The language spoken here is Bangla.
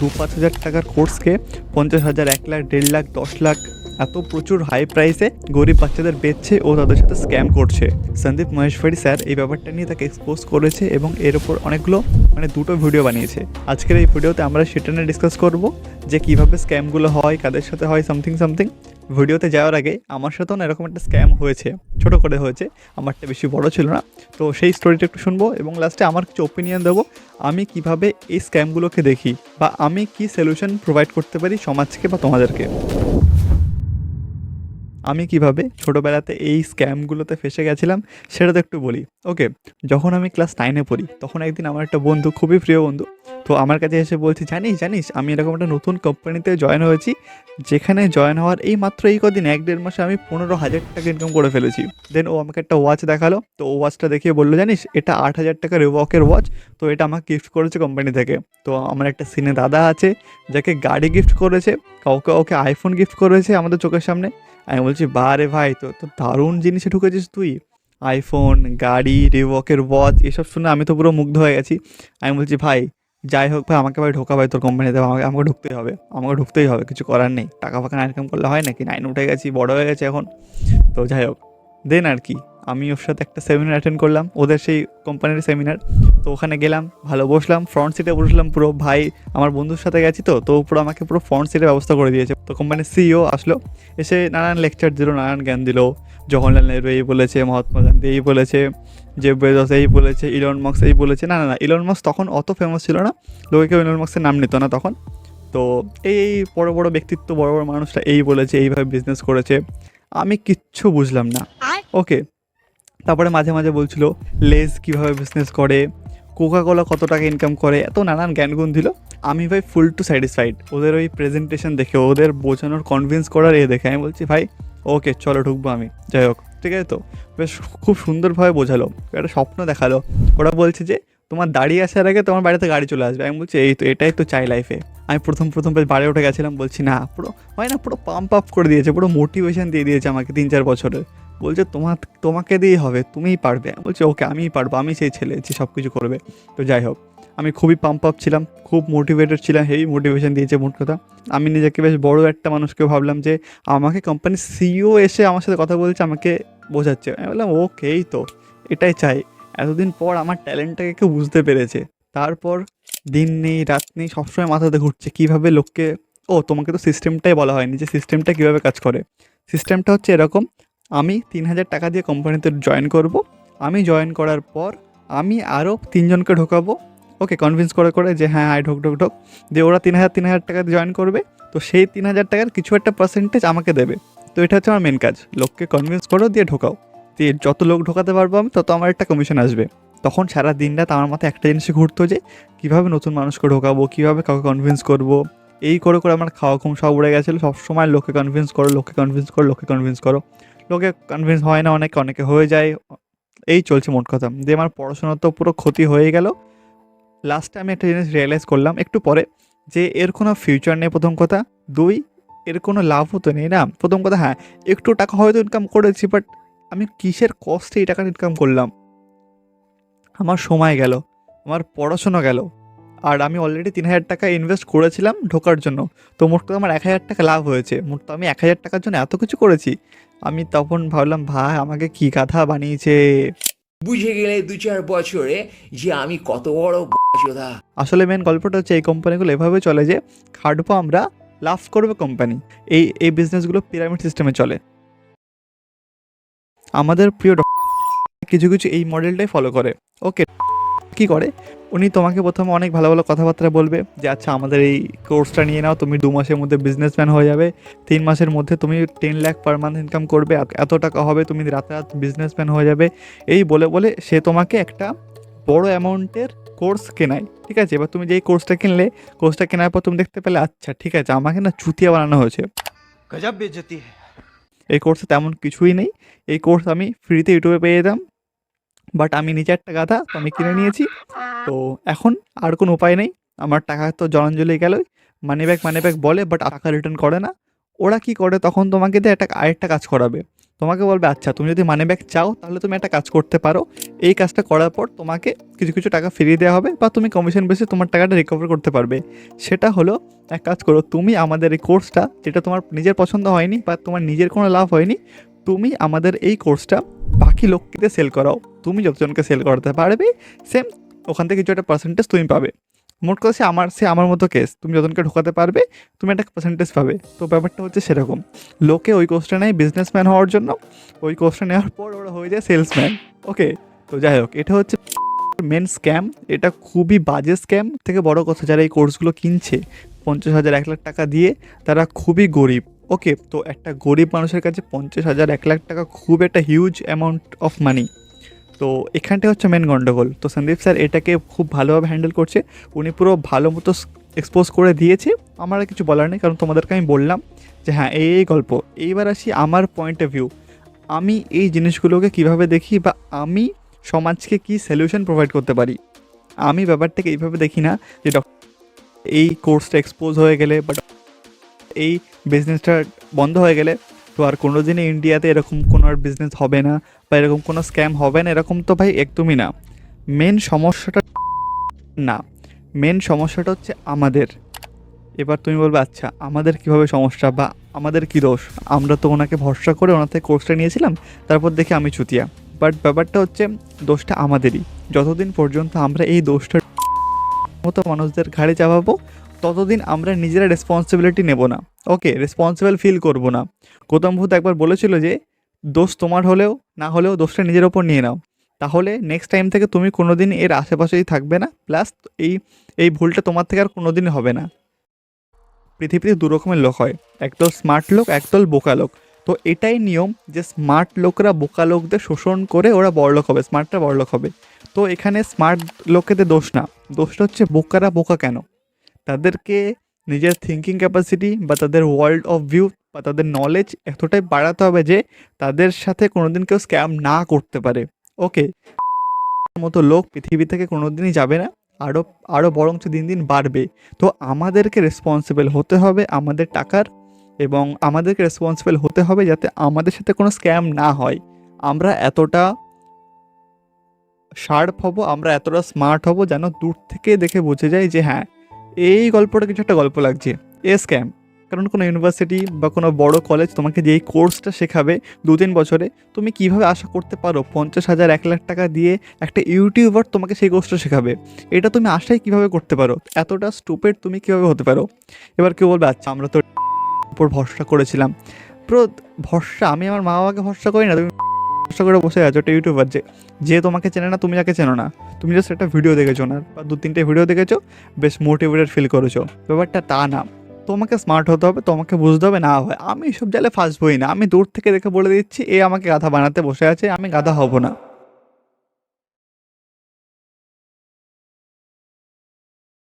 দু পাঁচ হাজার টাকার কোর্সকে পঞ্চাশ হাজার, এক লাখ, দেড় লাখ, দশ লাখ এত প্রচুর হাই প্রাইসে গরিব বাচ্চাদের বেচছে ও তাদের সাথে স্ক্যাম করছে। সন্দীপ মহেশ্বরী স্যার এই ব্যাপারটা নিয়ে তাকে এক্সপোজ করেছে এবং এর ওপর অনেকগুলো মানে দুটো ভিডিও বানিয়েছে। আজকের এই ভিডিওতে আমরা সেটা নিয়ে ডিসকাস করব যে কীভাবে স্ক্যামগুলো হয়, কাদের সাথে হয় সামথিং সামথিং ভিডিওতে যাওয়ার আগে আমার সাথেও না এরকম একটা স্ক্যাম হয়েছে, ছোট করে হয়েছে, আমারটা বেশি বড় ছিল না। তো সেই স্টোরিটা একটু শুনব এবং লাস্টে আমার কিছু ওপিনিয়ন দেবো, আমি কীভাবে এই স্ক্যামগুলোকে দেখি বা আমি কি সলিউশন প্রোভাইড করতে পারি সমাজকে বা তোমাদেরকে। আমি কীভাবে ছোটোবেলাতে এই স্ক্যামগুলোতে ফেসে গেছিলাম সেটা তো একটু বলি। ওকে যখন আমি ক্লাস নাইনে পড়ি, তখন একদিন আমার একটা বন্ধু, খুবই প্রিয় বন্ধু, তো আমার কাছে এসে বলছি, জানিস জানিস, আমি এরকম একটা নতুন কোম্পানিতে জয়েন হয়েছি, যেখানে জয়েন হওয়ার এই মাত্র এই কদিন, এক দেড় মাসে আমি পনেরো হাজার টাকা ইনকাম করে ফেলেছি। দেন ও আমাকে একটা ওয়াচ দেখাল, তো ও ওয়াচটা দেখিয়ে বলল, জানিস, এটা আট হাজার টাকার রিওয়াকের ওয়াচ তো এটা আমাকে গিফট করেছে কোম্পানি থেকে। তো আমার একটা সিনে দাদা আছে, যাকে গাড়ি গিফট করেছে, কাউকে ওকে আইফোন গিফট করেছে আমাদের চোখের সামনে। আমি বলছি বারে ভাই, তো তো দারুণ জিনিসে ঢুকেছিস তুই। আইফোন গাড়ি রিওয়াকের ওয়াচ এসব শুনে আমি তো পুরো মুগ্ধ হয়ে গেছি। আমি বলছি, ভাই, যাই হোক ভাই, আমাকে ভাই ঢোকা ভাই তোর কোম্পানিতে আমাকে আমাকে ঢুকতেই হবে, আমাকে ঢুকতেই হবে, কিছু করার নেই। টাকা ফাঁকা না ইনকাম করলে হয় নাকি? নাইন উঠে গেছি, বড় হয়ে গেছে এখন। তো যাই হোক, দেন আর কি। আমি ওর সাথে একটা সেমিনার অ্যাটেন্ড করলাম, ওদের সেই কোম্পানির সেমিনার তো ওখানে গেলাম ভালো বসলাম ফ্রন্ট সিটে বসলাম পুরো ভাই আমার বন্ধুর সাথে গেছি তো তো পুরো আমাকে পুরো ফ্রন্ট সিটের ব্যবস্থা করে দিয়েছে। তো কোম্পানির সিইও আসলো এসে নানান লেকচার দিল নানান জ্ঞান দিল জওহরলাল নেহরু এই বলেছে মহাত্মা গান্ধী এই বলেছে যে বেজস এই বলেছে ইলন মার্কস এই বলেছে না না না ইলন মার্কস তখন অত ফেমাস ছিল না লোকে কেউ ইলন মার্কসের নাম নিত না তখন। তো এই এই বড় বড় ব্যক্তিত্ব বড় বড় মানুষরা এই বলেছে এইভাবে বিজনেস করেছে আমি কিচ্ছু বুঝলাম না। ওকে তারপরে মাঝে মাঝে বলছিল লেজ কীভাবে বিজনেস করে কোকা কোলা কত টাকা ইনকাম করে? এত নানান জ্ঞানগুণ দিল। আমি ভাই ফুল টু স্যাটিসফাইড ওদের ওই প্রেজেন্টেশন দেখে, ওদের বোঝানোর কনভিন্স করার এ দেখে, আমি বলছি, ভাই ওকে চলো ঢুকবো আমি। যাই হোক, ঠিক আছে তো? বেশ খুব সুন্দরভাবে বোঝালো। একটা স্বপ্ন দেখাল। ওরা বলছে যে, তোমার দাঁড়িয়ে আসার আগে তোমার বাড়িতে গাড়ি চলে আসবে। আমি বলছি, এই তো, এটাই তো চাই লাইফে আমি প্রথম প্রথম বেশ বাড়ি উঠে গেছিলাম, বলছি, না, পুরো, হয় না, পুরো পাম্প আপ করে দিয়েছে, পুরো মোটিভেশন দিয়ে দিয়েছে আমাকে তিন চার বছরের বলছে তোমার তোমাকে দিয়েই হবে, তুমিই পারবে। বলছে, ওকে, আমিই পারব, আমি সেই ছেলে, যে সব কিছু করবে। তো যাই হোক, আমি খুবই পাম্প আপ ছিলাম, খুব মোটিভেটেড ছিলাম হেভি মোটিভেশন দিয়েছে মোট কথা। আমি নিজেকে বেশ বড় একটা মানুষকে ভাবলাম যে, আমাকে কোম্পানির সিইও এসে আমার সাথে কথা বলছে, আমাকে বোঝাচ্ছে। আমি বললাম, ওকেই তো, এটাই চাই। এতদিন পর আমার ট্যালেন্টটাকে কেউ বুঝতে পেরেছে। তারপর দিন নেই, রাত নেই, সবসময় মাথাতে ঘুরছে, কীভাবে লোককে, ও, তোমাকে তো সিস্টেমটাই বলা হয়নি যে সিস্টেমটা কীভাবে কাজ করে। সিস্টেমটা হচ্ছে এরকম আমি তিন হাজার টাকা দিয়ে কোম্পানিতে জয়েন করব। আমি জয়েন করার পর আমি আরও তিনজনকে ঢোকাবো। ওকে কনভিন্স করে করে যে হ্যাঁ আয়, ঢোক ঢোক ঢোক। দিয়ে ওরা তিন হাজার তিন হাজার টাকা জয়েন করবে। তো সেই তিন হাজার টাকার কিছু একটা পার্সেন্টেজ আমাকে দেবে। তো এটা হচ্ছে আমার মেন কাজ। লোককে কনভিন্স করো, দিয়ে ঢোকাও। দিয়ে যত লোক ঢোকাতে পারব আমি, তত আমার একটা কমিশন আসবে। তখন সারা দিন রাত আমার মাথায় একটা জিনিসই ঘুরতো যে, কীভাবে নতুন মানুষকে ঢোকাবো, কীভাবে কাউকে কনভিন্স করব। এই করে করে আমার খাওয়া, ঘুম সব উড়ে গেছিল। সবসময় লোককে কনভিন্স করো, লোককে কনভিন্স করো, লোককে কনভিন্স করো। লোকে কনভিন্স হয় না, অনেকে অনেকে হয়ে যায়। এই চলছে মোট কথা। দিয়ে আমার পড়াশোনা তো পুরো ক্ষতি হয়ে গেল। লাস্টে আমি একটা জিনিস রিয়েলাইজ করলাম, একটু পরে, যে এর কোনো ফিউচার নেই প্রথম কথা। দুই, এর কোনো লাভও তো নেই না। প্রথম কথা হ্যাঁ একটু টাকা হয়তো ইনকাম করেছি বাট আমি কিসের কষ্টে এই টাকা ইনকাম করলাম? আমার সময় গেল, আমার পড়াশোনা গেল। আর আমি অলরেডি তিন হাজার টাকা ইনভেস্ট করেছিলাম ঢোকার জন্য। তো মোট কথা আমার এক হাজার টাকা লাভ হয়েছে। মোট তো আমি এক হাজার টাকার জন্য এত কিছু করেছি। আমি তখন ভাবলাম ভাই আমাকে কি গাধা বানিয়েছে? বুঝে গেলে দু চার বছরে যে আমি কত বড় আসলে মেন গল্পটা হচ্ছে এই কোম্পানিগুলো এভাবে চলে যে খাটবো আমরা লাভ করবে কোম্পানি এই এই বিজনেসগুলো পিরামিড সিস্টেমে চলে। আমাদের প্রিয় কিছু কিছু এই মডেলটাই ফলো করে। ওকে কি করে? উনি তোমাকে প্রথমে অনেক ভালো ভালো কথাবার্তা বলবে যে আচ্ছা আমাদের এই কোর্সটা নিয়ে নাও তুমি দু মাসের মধ্যে বিজনেসম্যান হয়ে যাবে। তিন মাসের মধ্যে তুমি ten lakh per month income করবে। এত টাকা হবে তুমি রাতারাত বিজনেসম্যান হয়ে যাবে। এই বলে বলে সে তোমাকে একটা বড় অ্যামাউন্টের কোর্স কেনায় ঠিক আছে? এবার তুমি যেই কোর্সটা কিনলে কোর্সটা কেনার পর তুমি দেখতে পেলে আচ্ছা ঠিক আছে আমাকে না চুতিয়া বানানো হয়েছে। গজব বেজতি এই কোর্সে তেমন কিছুই নেই। এই কোর্স আমি ফ্রিতে ইউটিউবে পেয়ে যেতাম। বাট আমি নিজে একটা গাধা, তো আমি কিনে নিয়েছি। তো এখন আর কোনো উপায় নেই। আমার টাকা তো জলাঞ্জলি গেলই মানি ব্যাগ মানি ব্যাগ বলে বাট টাকা রিটার্ন করে না। ওরা কি করে? তখন তোমাকে দিয়ে একটা, আরেকটা কাজ করাবে। তোমাকে বলবে আচ্ছা তুমি যদি মানি ব্যাগ চাও, তাহলে তুমি একটা কাজ করতে পারো। এই কাজটা করার পর তোমাকে কিছু কিছু টাকা ফিরিয়ে দেওয়া হবে, বা তুমি কমিশন বেসে তোমার টাকাটা রিকভার করতে পারবে। সেটা হলো, এক কাজ করো, তুমি আমাদের এই কোর্সটা যেটা তোমার নিজের পছন্দ হয়নি, বা তোমার নিজের কোনো লাভ হয়নি, তুমি আমাদের এই কোর্সটা বাকি লোককে সেল করাও। তুমি যতজনকে সেল করাতে পারবে সেম ওখান থেকে কিছু একটা পার্সেন্টেজ তুমি পাবে। মোট কথা সে আমার সে আমার মতো কেস তুমি যতজনকে ঢোকাতে পারবে, তুমি একটা পার্সেন্টেজ পাবে। তো ব্যাপারটা হচ্ছে সেরকম। লোকে ওই কোর্সটা নেয় বিজনেসম্যান হওয়ার জন্য। ওই কোর্সটা নেওয়ার পর ওরা হয়ে যায় সেলসম্যান ওকে তো যাই হোক, এটা হচ্ছে মেন স্ক্যাম এটা খুবই বাজে স্ক্যাম থেকে বড় কথা, যারা এই কোর্সগুলো কিনছে, পঞ্চাশ হাজার, এক লাখ টাকা দিয়ে, তারা খুবই গরিব। ওকে, তো একটা গরিব মানুষের কাছে পঞ্চাশ হাজার, এক লাখ টাকা খুব একটা হিউজ অ্যামাউন্ট অফ মানি তো এখানটা হচ্ছে মেন গন্ডগোল। তো সন্দীপ স্যার, এটাকে খুব ভালোভাবে হ্যান্ডেল করছে। উনি পুরো ভালো মতো এক্সপোজ করে দিয়েছে। আমার কিছু বলার নেই, কারণ তোমাদেরকে আমি বললাম যে হ্যাঁ এই এই গল্প। এইবার আসি আমার পয়েন্ট অফ ভিউ আমি এই জিনিসগুলোকে কীভাবে দেখি বা আমি সমাজকে কি সলিউশন প্রোভাইড করতে পারি? আমি ব্যাপারটাকে এইভাবে দেখি না যে ডক্টর এই কোর্সটা এক্সপোজ হয়ে গেলে বা এই বিজনেসটা বন্ধ হয়ে গেলে তো আর কোনো দিনই ইন্ডিয়াতে এরকম কোনো আর বিজনেস হবে না বা এরকম কোনো স্ক্যাম হবে না, এরকম তো ভাই একদমই না। মেন সমস্যাটা না। মেন সমস্যাটা হচ্ছে আমাদের। এবার তুমি বলবে আচ্ছা আমাদের কীভাবে সমস্যা বা আমাদের কি দোষ? আমরা তো ওনাকে ভরসা করে ওনার থেকে কোর্সটা নিয়েছিলাম, তারপর দেখে আমি চুতিয়া। বাট ব্যাপারটা হচ্ছে দোষটা আমাদেরই। যতদিন পর্যন্ত আমরা এই দোষটা মতো মানুষদের ঘাড়ে চাপাবো, ততদিন আমরা নিজেরা রেসপন্সিবিলিটি নেব না। ওকে রেসপন্সিবল ফিল করব না। গৌতম বুদ্ধ একবার বলেছিল যে, দোষ তোমার হলেও, না হলেও দোষটা নিজের ওপর নিয়ে নাও। তাহলে নেক্সট টাইম থেকে তুমি কোনোদিন এর আশেপাশেই থাকবে না। প্লাস এই এই ভুলটা তোমার থেকে আর কোনোদিনই হবে না। পৃথিবীতে দু রকমের লোক হয়। একদল স্মার্ট লোক একদল বোকা লোক। তো এটাই নিয়ম যে স্মার্ট লোকরা বোকা লোকদের শোষণ করে ওরা বড়লোক হবে স্মার্টরা বড়লোক হবে। তো এখানে স্মার্ট লোকেদের দোষ না। দোষটা হচ্ছে বোকারা বোকা কেন? তাদেরকে নিজের থিঙ্কিং ক্যাপাসিটি বা তাদের ওয়ার্ল্ড অফ ভিউ বা তাদের নলেজ এতটাই বাড়াতে হবে যে তাদের সাথে কোনোদিন কেউ স্ক্যাম না করতে পারে। ওকে মতো লোক পৃথিবী থেকে কোনোদিনই যাবে না আরও আরও বরঞ্চ দিন দিন বাড়বে। তো আমাদেরকে রেসপন্সিবল হতে হবে আমাদের টাকার এবং আমাদেরকে রেসপন্সিবল হতে হবে যাতে আমাদের সাথে কোনো স্ক্যাম না হয়। আমরা এতটা শার্প হব, আমরা এতটা স্মার্ট হব যেন দূর থেকে দেখে বুঝে যায় যে হ্যাঁ এই গল্পটা কিছু একটা গল্প লাগছে। এ স্ক্যাম কারণ কোনো ইউনিভার্সিটি বা কোনো বড় কলেজ তোমাকে যেই কোর্সটা শেখাবে দু তিন বছরে, তুমি কীভাবে আশা করতে পারো পঞ্চাশ হাজার, এক লাখ টাকা দিয়ে একটা ইউটিউবার তোমাকে সেই কোর্সটা শেখাবে? এটা তুমি আশাই কীভাবে করতে পারো? এতটা স্টুপেড তুমি কীভাবে হতে পারো? এবার কেউ বলবে আচ্ছা আমরা তো উপর ভরসা করেছিলাম। পুরো ভরসা? আমি আমার মা বাবাকে ভরসা করি না, তুমি ভরসা করে বসে আছো, একটা ইউটিউবার যে যে তোমাকে চেনে না, তুমি যাকে চেনো না। তুমি জাস্ট একটা ভিডিও দেখেছ না, বা দু, তিনটে ভিডিও দেখেছ, বেশ মোটিভেটেড ফিল করেছ। ব্যাপারটা তা না। তোমাকে স্মার্ট হতে হবে, তোমাকে বুঝতে হবে, না হয়। আমি সব জালে ফার্স্ট বই না। আমি দূর থেকে দেখে বলে দিচ্ছি, এ আমাকে গাধা বানাতে বসে আছে, আমি গাধা হব না।